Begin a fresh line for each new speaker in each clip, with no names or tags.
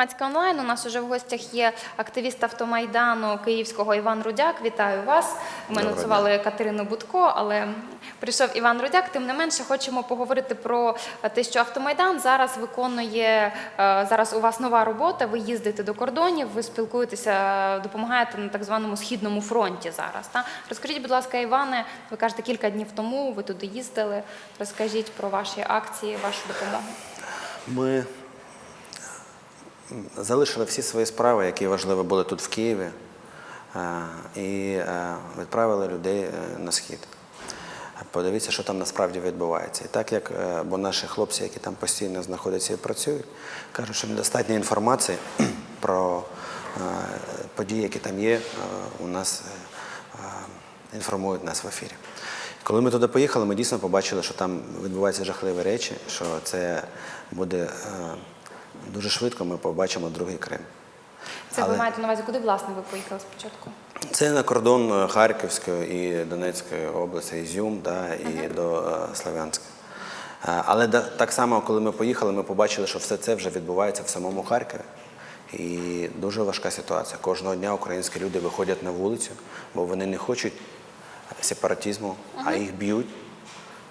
громадське онлайн. У нас уже в гостях є активіст автомайдану Київського Іван Рудяк. Вітаю вас. Ми анонсували Катерину Будко, але прийшов Іван Рудяк. Тим не менше, хочемо поговорити про те, що автомайдан зараз виконує е, зараз. У вас нова робота. Ви їздите до кордонів, ви спілкуєтеся, допомагаєте на так званому східному фронті зараз. Та розкажіть, будь ласка, Іване, ви кажете, кілька днів тому ви туди їздили. Розкажіть про ваші акції, вашу допомогу.
Ми залишили всі свої справи, які важливі були тут в Києві, е, і е, відправили людей е, на схід. Подивіться, що там насправді відбувається. І так як бо наші хлопці, які там постійно знаходяться і працюють, кажуть, що недостатньо інформації про події, які там є, у нас інформують нас в ефірі. Коли ми туди поїхали, ми дійсно побачили, що там відбуваються жахливі речі, що це буде дуже швидко, ми побачимо другий Крим.
Це ви маєте на увазі, куди власне ви поїхали спочатку?
Це на кордон е, Харківської і Донецької області, Ізюм да, і до е, Слов'янська. Е, Але так само, коли ми поїхали, ми побачили, що все це вже відбувається в самому Харкові. І дуже важка ситуація. Кожного дня українські люди виходять на вулицю, бо вони не хочуть сепаратизму, а їх б'ють.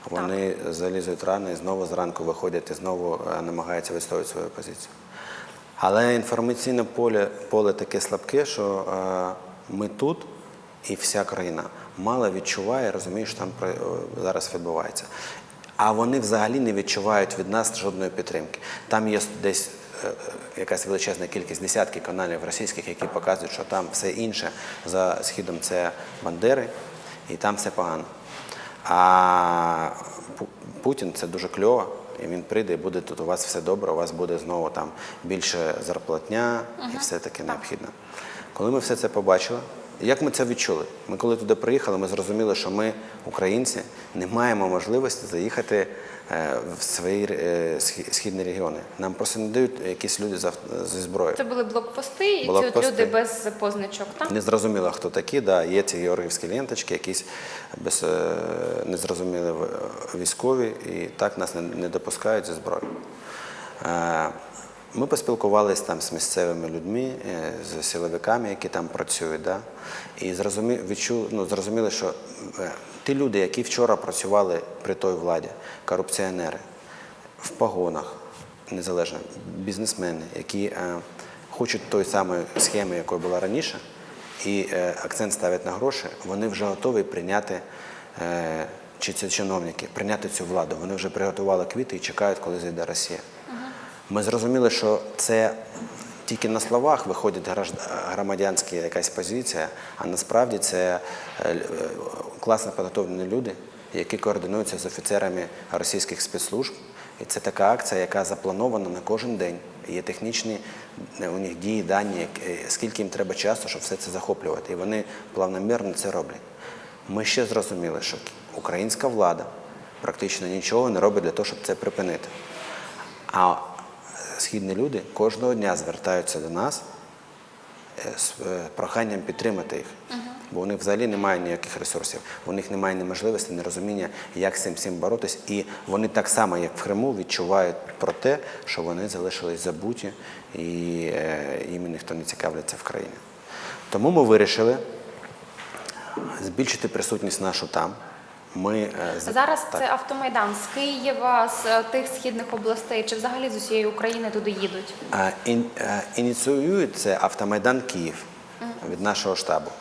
Вони залізуть рано і знову зранку виходять і знову е, намагаються відстоювати свою позицію. Але інформаційне поле, поле таке слабке, що е, ми тут і вся країна мало відчуває, розуміє, що там е, зараз відбувається. А вони взагалі не відчувають від нас жодної підтримки. Там є десь якась величезна кількість десятки каналів російських, які показують, що там все інше за східом це Бандери, і там все погано. А Путін це дуже кльово, і він прийде і буде тут. У вас все добре, у вас буде знову там більше зарплатня і все таке необхідне. Коли ми все це побачили, як ми це відчули? Ми коли туди приїхали, ми зрозуміли, що ми, українці, не маємо можливості заїхати е, в свої е, східні регіони. Нам просто не дають якісь люди зі зброєю.
Це були блокпости, і
Блокпости.
от люди без позначок. Так?
Не зрозуміло, хто такі, да, є ці георгіївські ленточки, якісь без, е, незрозумілі військові, і так нас не, не допускають зі зброєю. Ми поспілкувалися там з місцевими людьми, е, з силовиками, які там працюють, да, і зрозумі, відчу, ну, зрозуміли, що е, ті люди, які вчора працювали при той владі, корупціонери, в погонах, незалежно, бізнесмени, які е, хочуть той самої схеми, якою була раніше, і е, акцент ставлять на гроші, вони вже готові прийняти, е, чи це чиновники, прийняти цю владу. Вони вже приготували квіти і чекають, коли зайде Росія. Ми зрозуміли, що це тільки на словах виходить громадянська якась позиція, а насправді це е, класно підготовлені люди, які координуються з офіцерами російських спецслужб. І це така акція, яка запланована на кожен день. Є технічні е, у них дії, дані, е, скільки їм треба часу, щоб все це захоплювати. І вони плавномірно це роблять. Ми ще зрозуміли, що українська влада практично нічого не робить для того, щоб це припинити. А східні люди кожного дня звертаються до нас е, з е, проханням підтримати їх. Бо у них взагалі немає ніяких ресурсів, у них немає ні можливості, ні розуміння, як з цим всім боротись. І вони так само, як в Криму, відчувають про те, що вони залишились забуті і е, їм ніхто не цікавляться в країні. Тому ми вирішили збільшити присутність нашу там. Ми е,
Зараз
так.
це автомайдан з Києва, з е, тих східних областей, чи взагалі з усієї України туди їдуть?
Е, ін- Ініціює це автомайдан Київ від нашого штабу.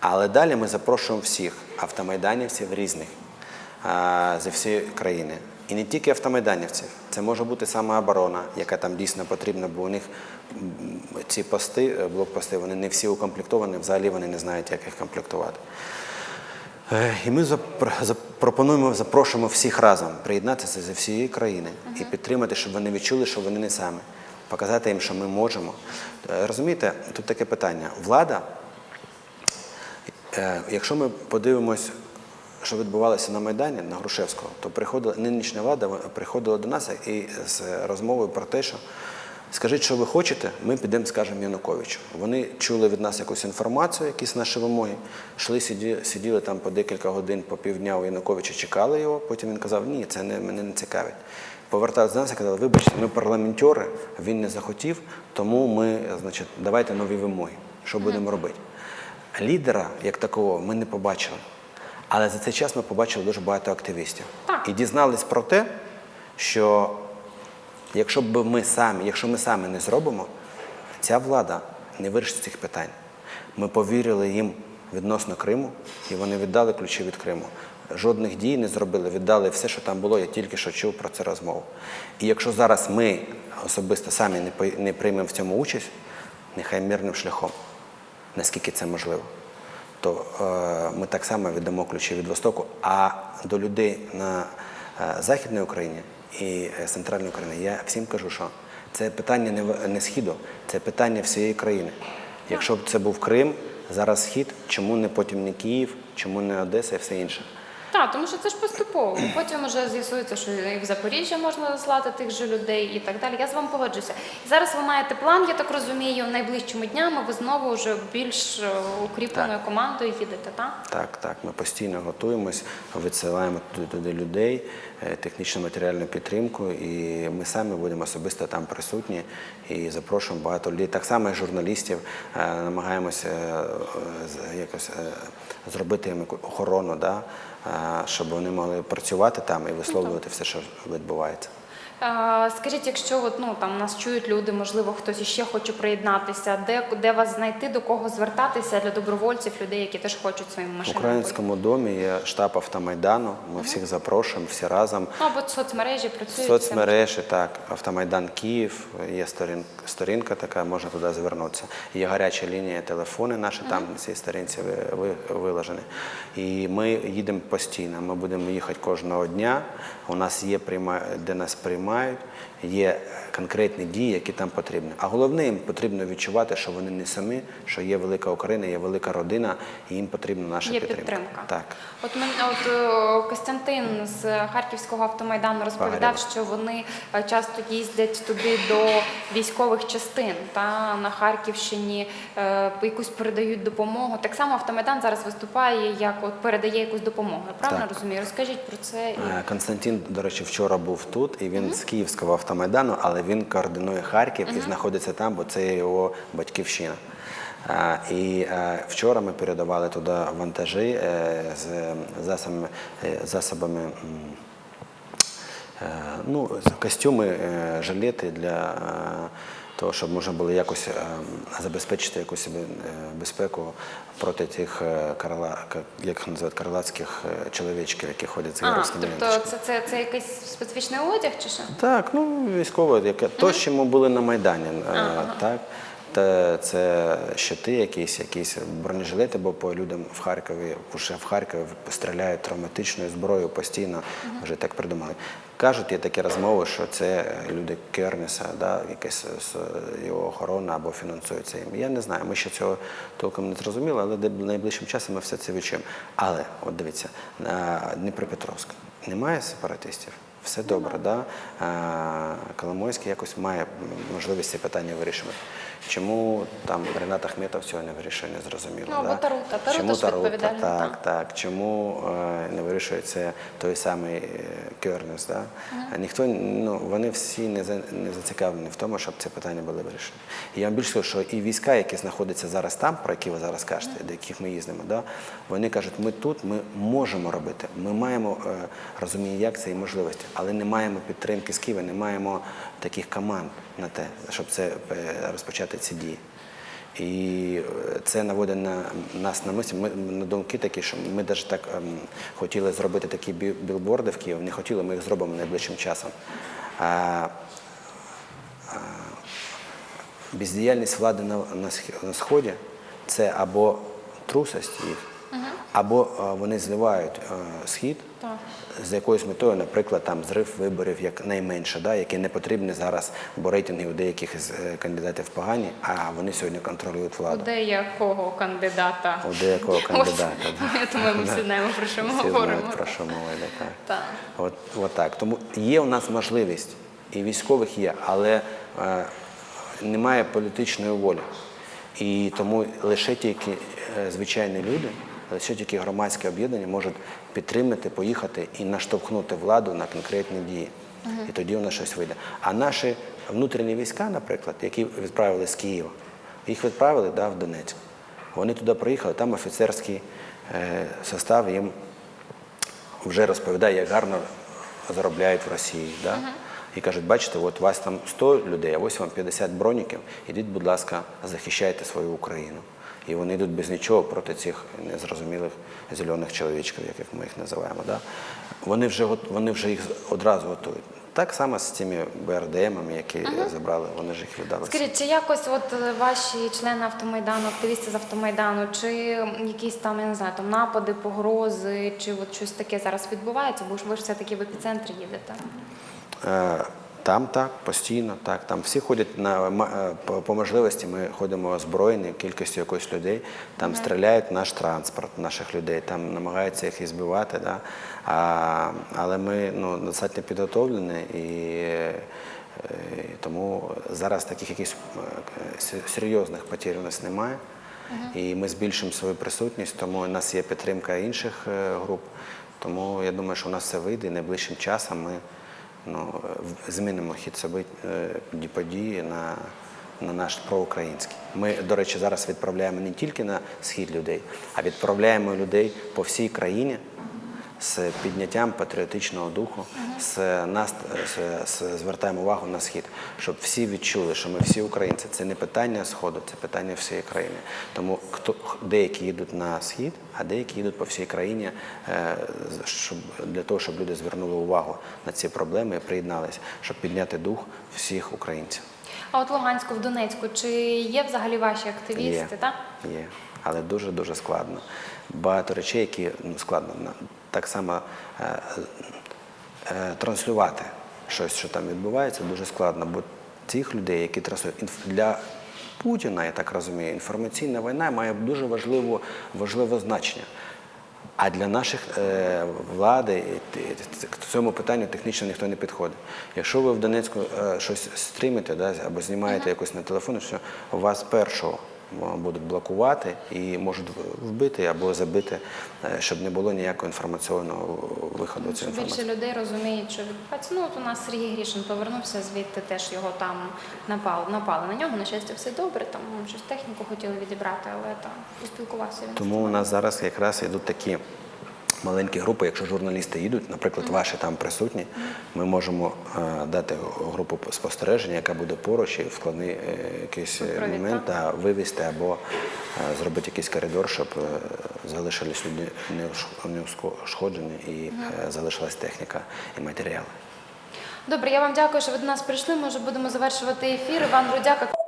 Але далі ми запрошуємо всіх автомайданівців різних зі всієї країни. І не тільки автомайданівців, це може бути самооборона, яка там дійсно потрібна, бо у них ці пости, блокпости, вони не всі укомплектовані, взагалі вони не знають, як їх комплектувати. Е, І ми запропонуємо, запрошуємо всіх разом приєднатися зі всієї країни і підтримати, щоб вони відчули, що вони не самі, показати їм, що ми можемо. Е, Розумієте, тут таке питання. Влада, е, якщо ми подивимось, що відбувалося на Майдані, на Грушевського, то приходила нинішня влада приходила до нас і з розмовою про те, що скажіть, що ви хочете, ми підемо, скажемо Януковичу. Вони чули від нас якусь інформацію, якісь наші вимоги, йшли, сиділи, сиділи там по декілька годин, по півдня у Януковича, чекали його, потім він казав, ні, це не, мене не цікавить. поверталися до нас і казали, вибачте, ми парламентери, він не захотів, тому ми, значить, давайте нові вимоги. Що будемо робити? Лідера, як такого, ми не побачили. Але за цей час ми побачили дуже багато активістів.
Так.
І дізнались про те, що якщо б ми самі, якщо ми самі не зробимо, ця влада не вирішить цих питань. Ми повірили їм відносно Криму, і вони віддали ключі від Криму. Жодних дій не зробили, віддали все, що там було. Я тільки що чув про це розмову. І якщо зараз ми особисто самі не приймемо в цьому участь, нехай мирним шляхом, наскільки це можливо, то е, ми так само віддамо ключі від Востоку. А до людей на е, України і центральної України. Я всім кажу, що це питання не східу, це питання всієї країни. Якщо б це був Крим, зараз схід, чому не потім не Київ, чому не Одеса і все інше?
Так, тому що це ж поступово. Потім вже з'ясується, що і в Запоріжжя можна заслати тих же людей і так далі. Я з вами погоджуся. І зараз ви маєте план, я так розумію, найближчими днями ви знову вже більш е, укріпленою командою їдете, так?
Так, так, ми постійно готуємось, висилаємо туди, туди людей, е, технічну матеріальну підтримку, і ми самі будемо особисто там присутні і запрошуємо багато людей. Так само і журналістів е, намагаємося якось зробити їм охорону, да, щоб вони могли працювати там і висловлювати все, що відбувається.
Скажіть, якщо от, ну, там нас чують люди, можливо, хтось іще хоче приєднатися, де, де вас знайти, до кого звертатися для добровольців, людей, які теж хочуть своїми
В українському домі є штаб автомайдану. Ми всіх запрошуємо, всі разом.
Ну, або соцмережі працюють.
Соцмережі, так, Автомайдан Київ, є сторін, сторінка така, можна туди звернутися. Є гаряча лінія, телефони наші там на цій сторінці ви- ви- виложені. І ми їдемо постійно. Ми будемо їхати кожного дня. У нас є прийма, де нас приймають, є конкретні дії, які там потрібні. А головне, їм потрібно відчувати, що вони не самі, що є велика Україна, є велика родина, і їм потрібна наша
Є
підтримка.
підтримка.
Так.
От мен, от е, Костянтин з Харківського автомайдану розповідав,
Погребов.
що вони е, часто їздять туди до військових частин та на Харківщині е, якусь передають допомогу. Так само автомайдан зараз виступає, як от передає якусь допомогу. Я правильно
Так.
розумію? Розкажіть про це
Константин, до речі, вчора був тут, і він з Київського автомайдану, але він координує Харків і знаходиться там, бо це його батьківщина. І вчора ми передавали туди вантажі е, з засобами, е, засобами е, ну, костюми, жилети для того, щоб можна було якось е, забезпечити якусь е, безпеку проти тих карала, карла, як називають, карлацьких е, чоловічків, які ходять з
а,
єврейськими
тобто це, це, це якийсь специфічний одяг чи що?
Так, ну військово, яке то, що ми були на Майдані, е, так. Та це щити, якісь, якісь бронежилети, бо по людям в Харкові, вже в Харкові стріляють травматичною зброєю постійно, вже так придумали. Кажуть, є такі розмови, що це люди Кернеса, да, якась його охорона або фінансується їм. Я не знаю, ми ще цього толком не зрозуміли, але найближчим часом ми все це відчуємо. Але от дивіться, на Дніпропетровськ немає сепаратистів. Все добре, да? Коломойський якось має можливість ці питання вирішувати. Чому там Ренат Ахметов цього не вирішує, не зрозуміло.
Ну,
да?
Тарута. Тарута
Чому Тарута? Так,
так.
Чому е, не вирішує це той самий е, Кернес? Да? А Ніхто, ну, вони всі не, за, не зацікавлені в тому, щоб ці питання були вирішені. І я вам більше скажу, що і війська, які знаходяться зараз там, про які ви зараз кажете, до яких ми їздимо, да? вони кажуть, ми тут, ми можемо робити, ми маємо е, розуміння, як це і можливості, але не маємо підтримки з Києва, не маємо таких команд на те, щоб це е, розпочати ці дії. І е, це наводить на нас на мислі. Ми на думки такі, що ми навіть так ем, хотіли зробити такі білборди в Києві. Не хотіли, ми їх зробимо найближчим часом. А, а, бездіяльність влади на, на, на сході це або трусость їх, або е, вони зливають е, схід
Так.
з якоюсь метою, наприклад, там зрив виборів як найменше, да, які не потрібні зараз, бо рейтинги у деяких із е, кандидатів погані, а вони сьогодні контролюють
У
владу.
деякого кандидата.
У деякого кандидата. да.
Я думаю, ми всі знаємо, про що ми
Всі
говоримо.
про що мова йде. Так. От, от так. Тому є у нас можливість, і військових є, але е, немає політичної волі. І тому лише тільки звичайні люди, лише тільки громадське об'єднання можуть підтримати, поїхати і наштовхнути владу на конкретні дії. І тоді нас щось вийде. А наші внутрішні війська, наприклад, які відправили з Києва, їх відправили да, в Донецьк. Вони туди приїхали, там офіцерський е, состав їм вже розповідає, як гарно заробляють в Росії. Да? І кажуть, бачите, от у вас там 100 людей, а ось вам 50 броніків, ідіть, будь ласка, захищайте свою Україну. І вони йдуть без нічого проти цих незрозумілих зелених чоловічків, яких ми їх називаємо. Да? Вони, вже, вони вже їх одразу готують. Так само з цими БРДМами, які забрали, вони ж їх віддали.
Скажіть, чи якось от е, ваші члени автомайдану, активісти з автомайдану, чи якісь там я не знаю, там напади, погрози, чи от щось таке зараз відбувається? Бо ж ви ж все таки в епіцентрі їдете.
Е, Там так, постійно, так. Там всі ходять на е, по, можливості. Ми ходимо озброєні кількістю якоїсь людей. Там стріляють наш транспорт, наших людей, там намагаються їх і збивати. Да? А, але ми ну, достатньо підготовлені і. е, і Тому зараз таких якихось е, серйозних потерь у нас немає. І ми збільшимо свою присутність, тому у нас є підтримка інших груп. Тому я думаю, що у нас все вийде. і Найближчим часом ми ну, в- змінимо хід собит, е, ді- події на, на наш проукраїнський. Ми, до речі, зараз відправляємо не тільки на схід людей, а відправляємо людей по всій країні з підняттям патріотичного духу, з, нас, звертаємо увагу на схід, щоб всі відчули, що ми всі українці. Це не питання сходу, це питання всієї країни. Тому хто деякі їдуть на схід, а деякі їдуть по всій країні, е, щоб для того, щоб люди звернули увагу на ці проблеми і приєдналися, щоб підняти дух всіх українців.
А от Луганську, в Донецьку, чи є взагалі ваші активісти?
Є.
Так?
Є, але дуже дуже складно. Багато речей, які ну, складно так само е, е, транслювати щось, що там відбувається, дуже складно. Бо цих людей, які транслюють для Путіна, я так розумію, інформаційна війна має дуже важливо, важливе значення. А для наших е, влади к цьому питанню технічно ніхто не підходить. Якщо ви в Донецьку е, щось стрімите да, або знімаєте якось на телефон, що у вас першого будуть блокувати і можуть вбити або забити, е, щоб не було ніякого інформаційного виходу цієї
Щоб більше людей розуміють, що відбувається. Ну от у нас Сергій Грішин повернувся звідти, теж його там напали, напали на нього. На щастя, все добре. Там щось техніку хотіли відібрати, але там поспілкувався він.
Тому у нас зараз якраз йдуть такі маленькі групи. Якщо журналісти їдуть, наприклад, ваші там присутні, ми можемо е, дати групу спостереження, яка буде поруч і в складний е, якийсь момент да, вивезти або е, зробити якийсь коридор, щоб залишились люди неуш- неушкоджені і залишилась техніка і матеріали.
Добре, я вам дякую, що ви до нас прийшли. Може, будемо завершувати ефір. Іван Рудяк,